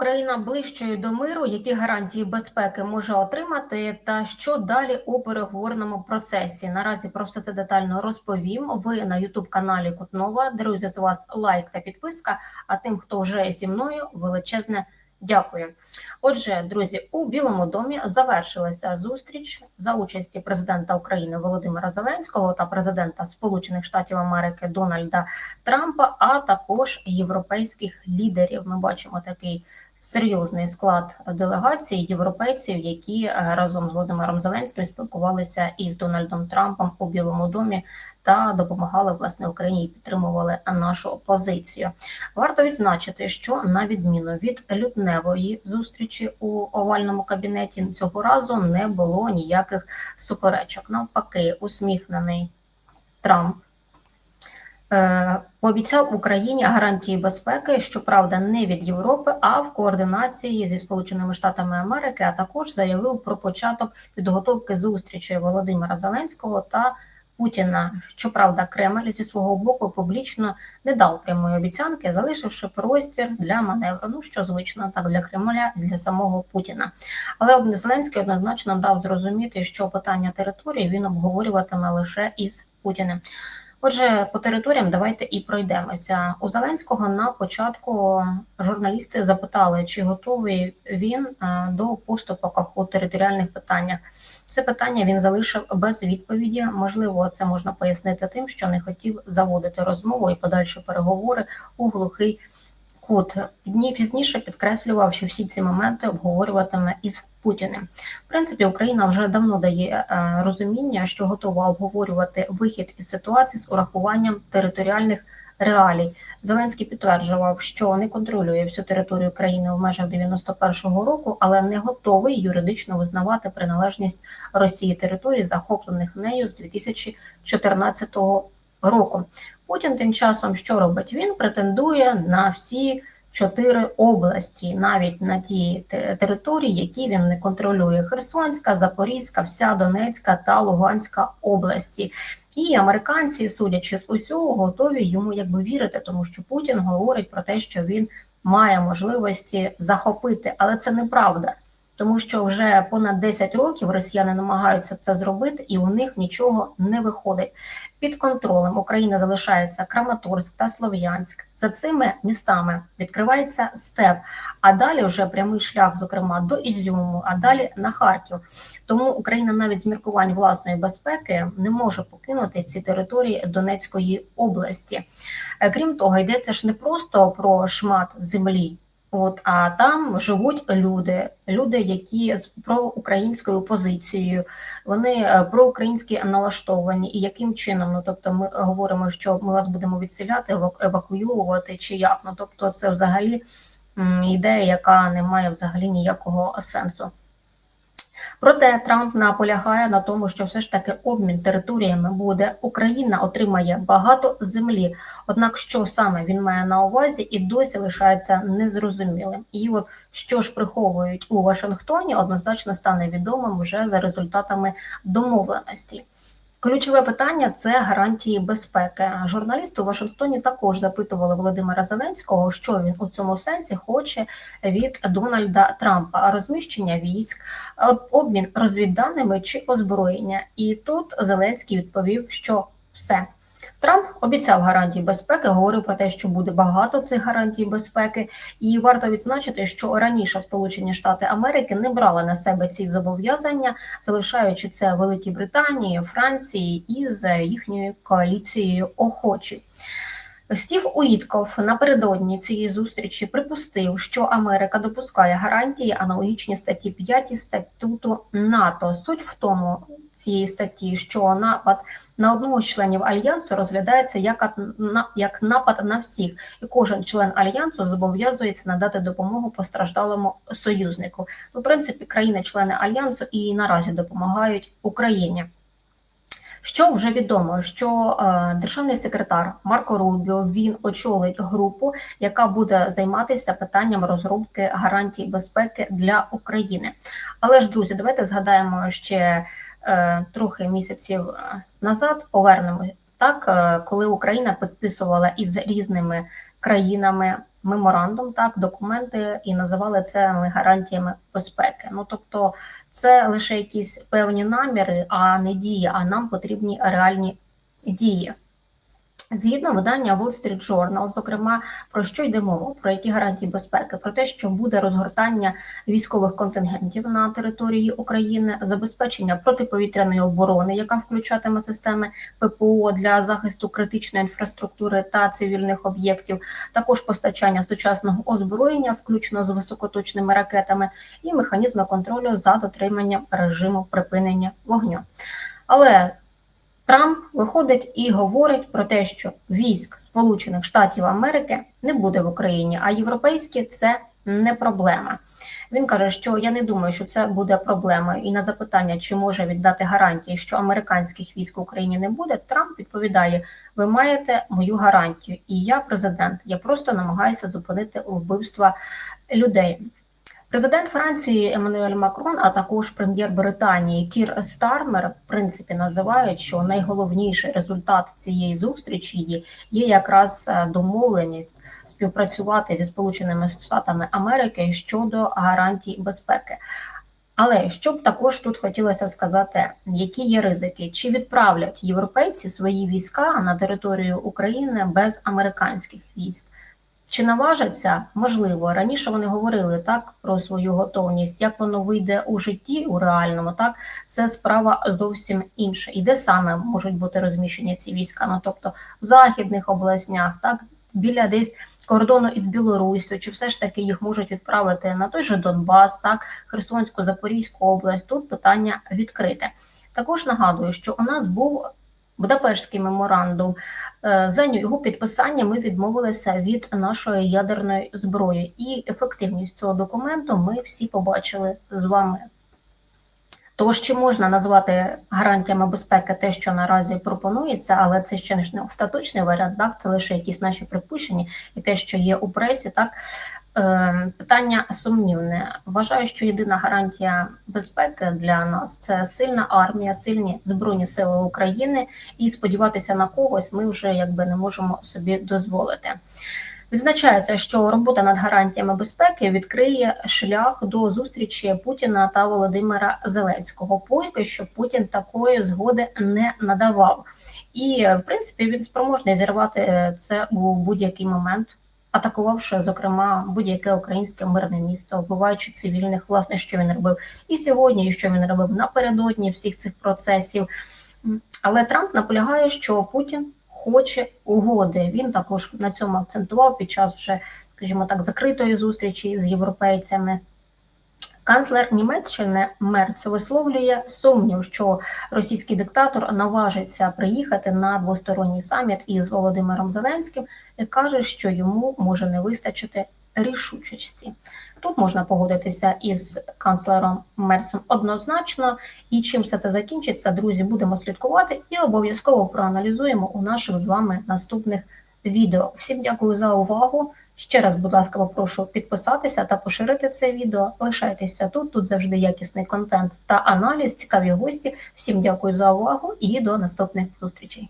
Україна ближчою до миру? Які гарантії безпеки може отримати, та що далі у переговорному процесі? Наразі про все це детально розповім. Ви на Ютуб каналі Кутнова. Друзі, з вас лайк та підписка. А тим, хто вже зі мною, величезне дякую. Отже, друзі, у Білому домі завершилася зустріч за участі президента України Володимира Зеленського та президента Сполучених Штатів Америки Дональда Трампа, а також європейських лідерів. Ми бачимо такий серйозний склад делегації європейців, які е, разом з Володимиром Зеленським спілкувалися із Дональдом Трампом у Білому домі та допомагали власне Україні і підтримували нашу позицію. Варто відзначити, що на відміну від лютневої зустрічі у овальному кабінеті цього разу не було ніяких суперечок. Навпаки, усміхнений Трамп. Е, пообіцяв Україні гарантії безпеки, щоправда, не від Європи, а в координації зі Сполученими Штатами Америки. А також заявив про початок підготовки зустрічі Володимира Зеленського та Путіна. Щоправда, Кремль зі свого боку публічно не дав прямої обіцянки, залишивши простір для маневру. Ну що звично, так для Кремля і для самого Путіна. Але Зеленський однозначно дав зрозуміти, що питання території він обговорюватиме лише із Путіним. Отже, по територіям давайте і пройдемося. У Зеленського на початку журналісти запитали, чи готовий він е, до поступок у територіальних питаннях. Це питання він залишив без відповіді. Можливо, це можна пояснити тим, що не хотів заводити розмову і подальші переговори у глухий кут. Дні пізніше підкреслював, що всі ці моменти обговорюватиме із Путіним. В принципі, Україна вже давно дає е, розуміння, що готова обговорювати вихід із ситуації з урахуванням територіальних реалій. Зеленський підтверджував, що не контролює всю територію країни в межах 91-го року, але не готовий юридично визнавати приналежність Росії територій, захоплених нею з 2014 року. Путін тим часом що робить? Він претендує на всі чотири області, навіть на ті території, які він не контролює: Херсонська, Запорізька, вся Донецька та Луганська області. І американці, судячи з усього, готові йому якби вірити, тому що Путін говорить про те, що він має можливості захопити, але це неправда тому що вже понад 10 років росіяни намагаються це зробити, і у них нічого не виходить. Під контролем України залишається Краматорськ та Слов'янськ. За цими містами відкривається степ, а далі вже прямий шлях, зокрема до Ізюму, а далі на Харків. Тому Україна навіть з міркувань власної безпеки не може покинути ці території Донецької області. Е, крім того, йдеться ж не просто про шмат землі. От а там живуть люди, люди, які з проукраїнською позицією, вони е, проукраїнські налаштовані, і яким чином? Ну тобто, ми говоримо, що ми вас будемо відселяти, евакуювати чи як? Ну тобто, це взагалі ідея, яка не має взагалі ніякого сенсу. Проте Трамп наполягає на тому, що все ж таки обмін територіями буде. Україна отримає багато землі. Однак, що саме він має на увазі, і досі лишається незрозумілим. І от що ж приховують у Вашингтоні, однозначно стане відомим вже за результатами домовленості. Ключове питання це гарантії безпеки. Журналісти у Вашингтоні також запитували Володимира Зеленського, що він у цьому сенсі хоче від Дональда Трампа: розміщення військ, обмін розвідданими чи озброєння. І тут Зеленський відповів, що все. Трамп обіцяв гарантії безпеки, говорив про те, що буде багато цих гарантій безпеки, і варто відзначити, що раніше Сполучені Штати Америки не брали на себе ці зобов'язання, залишаючи це Великій Британії, Франції і з їхньою коаліцією охочі. Стів Уітков напередодні цієї зустрічі припустив, що Америка допускає гарантії аналогічні статті 5 статуту НАТО. Суть в тому цієї статті, що напад на одного з членів альянсу розглядається як як напад на всіх, і кожен член альянсу зобов'язується надати допомогу постраждалому союзнику. В принципі, країни-члени альянсу і наразі допомагають Україні. Що вже відомо, що е, державний секретар Марко Рубіо він очолить групу, яка буде займатися питанням розробки гарантій безпеки для України. Але ж друзі, давайте згадаємо ще е, трохи місяців е, назад. Повернемо так, коли Україна підписувала із різними країнами меморандум, так, документи і називали це гарантіями безпеки. Ну тобто, це лише якісь певні наміри, а не дії. А нам потрібні реальні дії. Згідно видання Wall Street Journal, зокрема, про що йде мова, про які гарантії безпеки, про те, що буде розгортання військових контингентів на території України, забезпечення протиповітряної оборони, яка включатиме системи ППО для захисту критичної інфраструктури та цивільних об'єктів, також постачання сучасного озброєння, включно з високоточними ракетами, і механізми контролю за дотриманням режиму припинення вогню. Але Трамп виходить і говорить про те, що військ Сполучених Штатів Америки не буде в Україні, а європейські це не проблема. Він каже, що я не думаю, що це буде проблемою. І на запитання, чи може віддати гарантії, що американських військ в Україні не буде, Трамп відповідає: Ви маєте мою гарантію, і я президент. Я просто намагаюся зупинити вбивства людей. Президент Франції Еммануель Макрон, а також прем'єр Британії Кір Стармер, в принципі, називають, що найголовніший результат цієї зустрічі є якраз е, домовленість співпрацювати зі Сполученими Штатами Америки щодо гарантій безпеки. Але що б також тут хотілося сказати, які є ризики, чи відправлять європейці свої війська на територію України без американських військ? Чи наважаться? Можливо, раніше вони говорили так про свою готовність. Як воно вийде у житті у реальному, так це справа зовсім інша. І де саме можуть бути розміщені ці війська? Ну тобто в західних обласнях, так біля десь кордону із Білорусю, чи все ж таки їх можуть відправити на той же Донбас, так Херсонську, Запорізьку область? Тут питання відкрите. Також нагадую, що у нас був Будапештський меморандум. Е, за його підписання ми відмовилися від нашої ядерної зброї, і ефективність цього документу ми всі побачили з вами. Тож, чи можна назвати гарантіями безпеки те, що наразі пропонується, але це ще не остаточний варіант, так це лише якісь наші припущення і те, що є у пресі, так питання сумнівне. Вважаю, що єдина гарантія безпеки для нас це сильна армія, сильні збройні сили України, і сподіватися на когось ми вже якби не можемо собі дозволити. Відзначається, що робота над гарантіями безпеки відкриє шлях до зустрічі Путіна та Володимира Зеленського. Поки що Путін такої згоди не надавав, і в принципі він спроможний зірвати це у будь-який момент атакувавши, зокрема, будь-яке українське мирне місто, вбиваючи цивільних, власне, що він робив і сьогодні, і що він робив напередодні всіх цих процесів. Але Трамп наполягає, що Путін хоче угоди. Він також на цьому акцентував під час вже, скажімо так, закритої зустрічі з європейцями. Канцлер Німеччини Мерц висловлює сумнів, що російський диктатор наважиться приїхати на двосторонній саміт із Володимиром Зеленським і каже, що йому може не вистачити рішучості. Тут можна погодитися із канцлером Мерсом однозначно, і чим все це закінчиться, друзі, будемо слідкувати і обов'язково проаналізуємо у наших з вами наступних відео. Всім дякую за увагу. Ще раз, будь ласка, попрошу підписатися та поширити це відео. Лишайтеся тут, тут завжди якісний контент та аналіз, цікаві гості. Всім дякую за увагу і до наступних зустрічей.